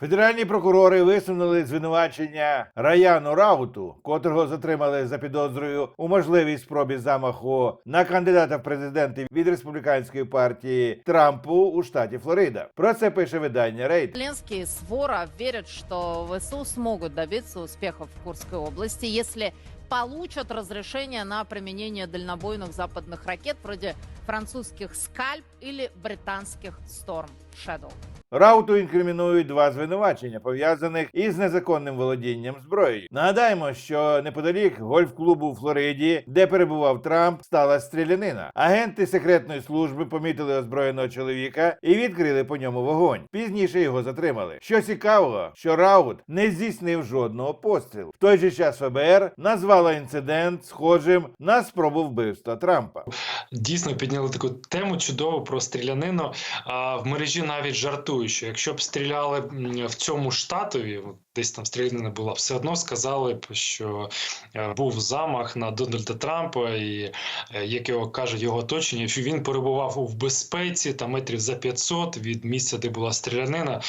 Федеральні прокурори висунули звинувачення Раяну Рауту, котрого затримали за підозрою у можливій спробі замаху на кандидата в президенти від республіканської партії Трампу у штаті Флорида. Про це пише видання Рейд. Зеленский Свора верят, что ВСУ смогут добиться успехов в Курской области, если получат разрешение на применение дальнобойных западных ракет вроде французских «Скальп» или британских «Сторм Shadow». Рауту інкримінують два звинувачення, пов'язаних із незаконним володінням зброєю. Нагадаємо, що неподалік гольф-клубу у Флориді, де перебував Трамп, стала стрілянина. Агенти секретної служби помітили озброєного чоловіка і відкрили по ньому вогонь. Пізніше його затримали. Що цікавого, що Раут не здійснив жодного пострілу. В той же час ФБР назвала інцидент схожим на спробу вбивства Трампа. Дійсно підняли таку тему чудову про стрілянину. А в мережі навіть жартують, що якщо б стріляли в цьому штатові, десь там стрілянина була, все одно сказали б, що е, був замах на Дональда Трампа, і е, як його кажуть його оточення, що він перебував у безпеці та метрів за 500 від місця, де була стрілянина.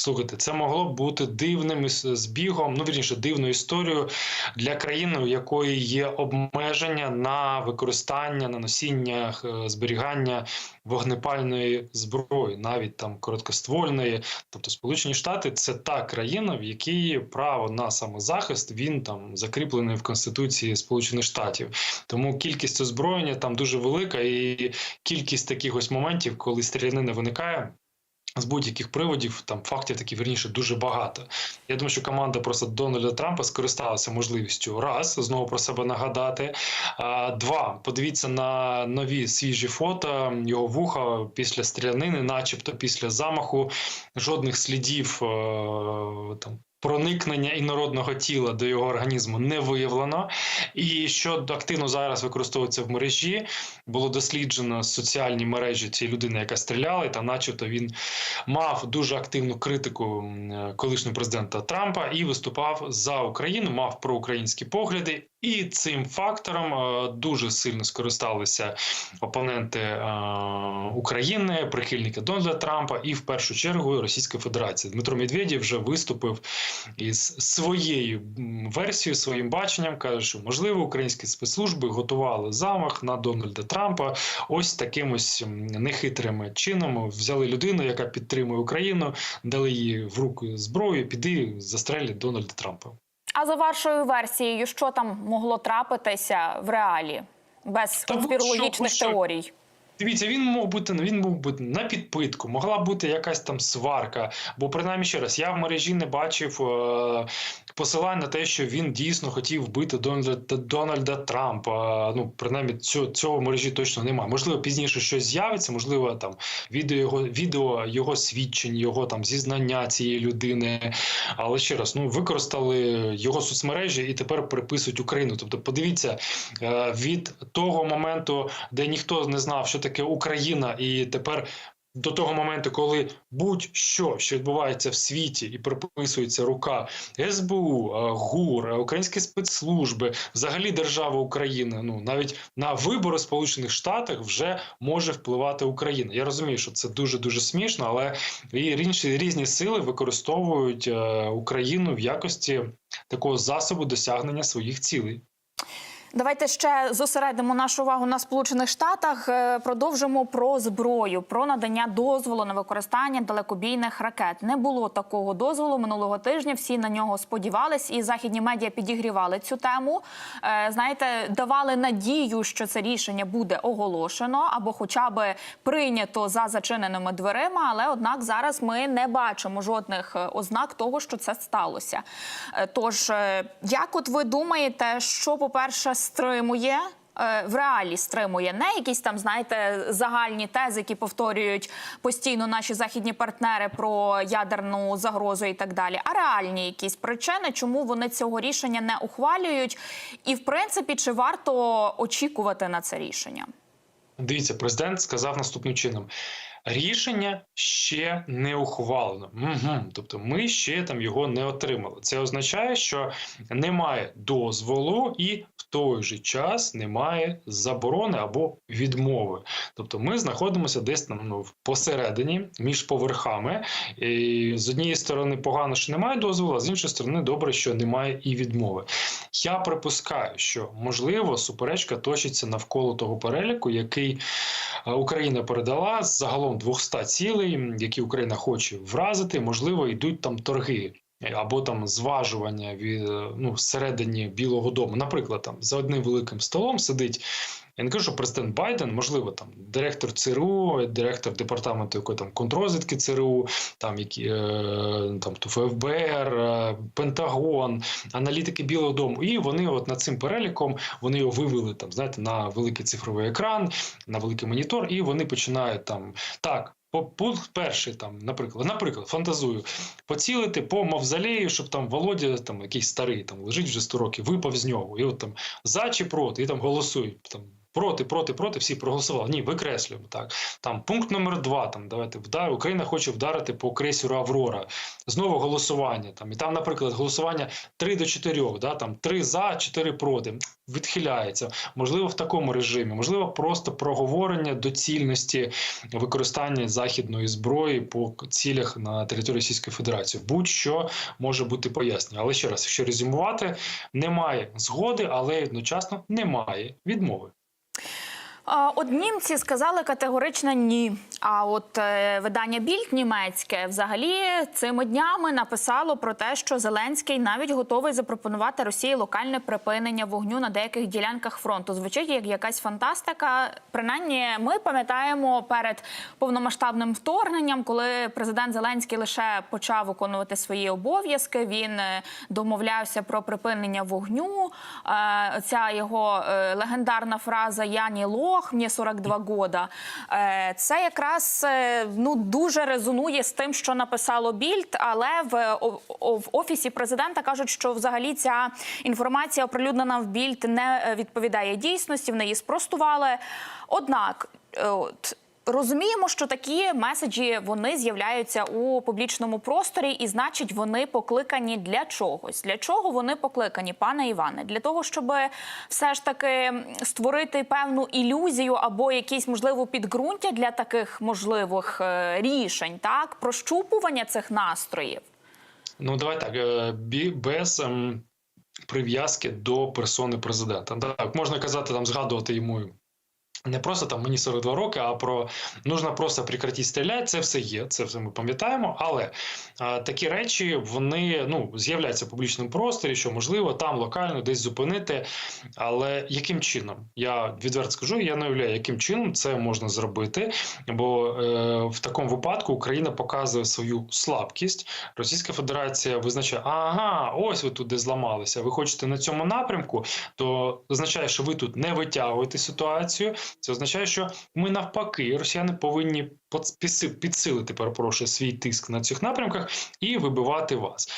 Слухайте, це могло б бути дивним збігом, ну вірніше, дивною історією для країни, у якої є обмеження на використання, на носіння, е, зберігання вогнепальної зброї, навіть там короткоствольної. Тобто, Сполучені Штати це та країна, в якій право на самозахист він там закріплений в Конституції Сполучених Штатів. Тому кількість озброєння там дуже велика, і кількість таких ось моментів, коли стрілянина виникає. З будь-яких приводів там фактів такі верніше дуже багато. Я думаю, що команда просто Дональда Трампа скористалася можливістю раз знову про себе нагадати. А, два подивіться на нові свіжі фото його вуха після стрілянини, начебто після замаху, жодних слідів е, там. Проникнення інородного тіла до його організму не виявлено, і що активно зараз використовується в мережі, було досліджено соціальні мережі цієї людини, яка стріляла, і там, начебто, він мав дуже активну критику е, колишнього президента Трампа і виступав за Україну, мав проукраїнські погляди. І цим фактором е, дуже сильно скористалися опоненти е, України, прихильники Дональда Трампа, і в першу чергу Російської Федерації. Дмитро Медведєв вже виступив із своєю версією, своїм баченням, каже, що можливо українські спецслужби готували замах на Дональда Трампа. Ось таким ось нехитрим чином взяли людину, яка підтримує Україну, дали їй в руку зброю, піди застрелять Дональда Трампа. А за вашою версією, що там могло трапитися в реалі без конспірологічних теорій? Дивіться, він мог бути він мог бути на підпитку, могла бути якась там сварка. Бо принаймні ще раз, я в мережі не бачив е, посилань на те, що він дійсно хотів вбити Дональда, Дональда Трампа. Ну, принаймні, цього, цього в мережі точно немає. Можливо, пізніше щось з'явиться, можливо, там відео його відео його свідчень, його там зізнання цієї людини. Але ще раз, ну використали його соцмережі і тепер приписують Україну. Тобто, подивіться е, від того моменту, де ніхто не знав, що таке Україна, і тепер. До того моменту, коли будь-що, що відбувається в світі, і приписується рука СБУ, е, ГУР, е, українські спецслужби, взагалі держава України, ну навіть на вибори в Сполучених Штатах вже може впливати Україна. Я розумію, що це дуже дуже смішно, але і інші різні сили використовують е, Україну в якості такого засобу досягнення своїх цілей. Давайте ще зосередимо нашу увагу на Сполучених Штатах. Е, Продовжимо про зброю, про надання дозволу на використання далекобійних ракет. Не було такого дозволу минулого тижня. Всі на нього сподівались, і західні медіа підігрівали цю тему. Е, Знаєте, давали надію, що це рішення буде оголошено або, хоча б прийнято за зачиненими дверима. Але однак зараз ми не бачимо жодних е, ознак того, що це сталося. Тож, як от ви думаєте, що по перше стримує? е, В реалі стримує не якісь там, знаєте, загальні тези, які повторюють постійно наші західні партнери про ядерну загрозу і так далі, а реальні якісь причини, чому вони цього рішення не ухвалюють, і в принципі, чи варто очікувати на це рішення? Дивіться, президент сказав наступним чином: рішення ще не ухвалено. Угу. Тобто, ми ще там його не отримали. Це означає, що немає дозволу, і той же час немає заборони або відмови. Тобто ми знаходимося десь там ну, посередині між поверхами. І з однієї сторони погано, що немає дозволу, а з іншої сторони добре, що немає і відмови. Я припускаю, що можливо суперечка точиться навколо того переліку, який е, Україна передала загалом 200 цілей, які Україна хоче вразити. Можливо, йдуть там торги. Або там зважування від ну всередині Білого Дому. Наприклад, там за одним великим столом сидить. Я не кажу, що президент Байден, можливо, там директор ЦРУ, директор департаменту якої там контррозвідки ЦРУ, там які е, там ФБР, е, Пентагон, аналітики Білого Дому. І вони, от над цим переліком, вони його вивели там, знаєте, на великий цифровий екран, на великий монітор, і вони починають там так. Пункт перший, там, наприклад, наприклад, фантазую, поцілити по мавзолею, щоб там Володя, там якийсь старий, там лежить вже 100 років, випав з нього, і от там за чи проти, і там голосують там. Проти, проти, проти, всі проголосували. Ні, викреслюємо так. Там пункт номер два. Там давайте вдар. Україна хоче вдарити по крейсеру Аврора. Знову голосування. Там і там, наприклад, голосування 3 до 4, да, там 3 за, 4 проти. Відхиляється. Можливо, в такому режимі, можливо, просто проговорення доцільності використання західної зброї по цілях на території Російської Федерації. Будь-що може бути пояснення. Але ще раз, якщо резюмувати, немає згоди, але одночасно немає відмови. От німці сказали категорично ні. А от е, видання Більд німецьке взагалі цими днями написало про те, що Зеленський навіть готовий запропонувати Росії локальне припинення вогню на деяких ділянках фронту. Звучить як якась фантастика. Принаймні, ми пам'ятаємо перед повномасштабним вторгненням, коли президент Зеленський лише почав виконувати свої обов'язки. Він е, домовлявся про припинення вогню. Е, Ця його легендарна фраза Я не лох, мені 42 года. Е, Це якраз е, ну дуже резонує з тим, що написало Більд, але в, в офісі президента кажуть, що взагалі ця інформація оприлюднена в Більд не е, відповідає дійсності. В неї спростували. Однак, от. Розуміємо, що такі меседжі вони з'являються у публічному просторі, і значить, вони покликані для чогось. Для чого вони покликані, пане Іване? Для того, щоб все ж таки створити певну ілюзію або якісь можливо підґрунтя для таких можливих е, рішень, так прощупування цих настроїв. Ну, давай так, е, без ем, прив'язки до персони президента. Так, можна казати, там згадувати йому. Не просто там мені 42 роки, а про нужно просто прекратити стріляти. Це все є, це все ми пам'ятаємо. Але а, такі речі вони ну з'являються в публічному просторі, що можливо там локально десь зупинити. Але яким чином? Я відверто скажу, я не уявляю, яким чином це можна зробити. Бо е, в такому випадку Україна показує свою слабкість. Російська Федерація визначає, ага, ось ви тут де зламалися. Ви хочете на цьому напрямку, то означає, що ви тут не витягуєте ситуацію. Це означає, що ми навпаки, росіяни повинні підсилити, перепрошую, свій тиск на цих напрямках і вибивати вас.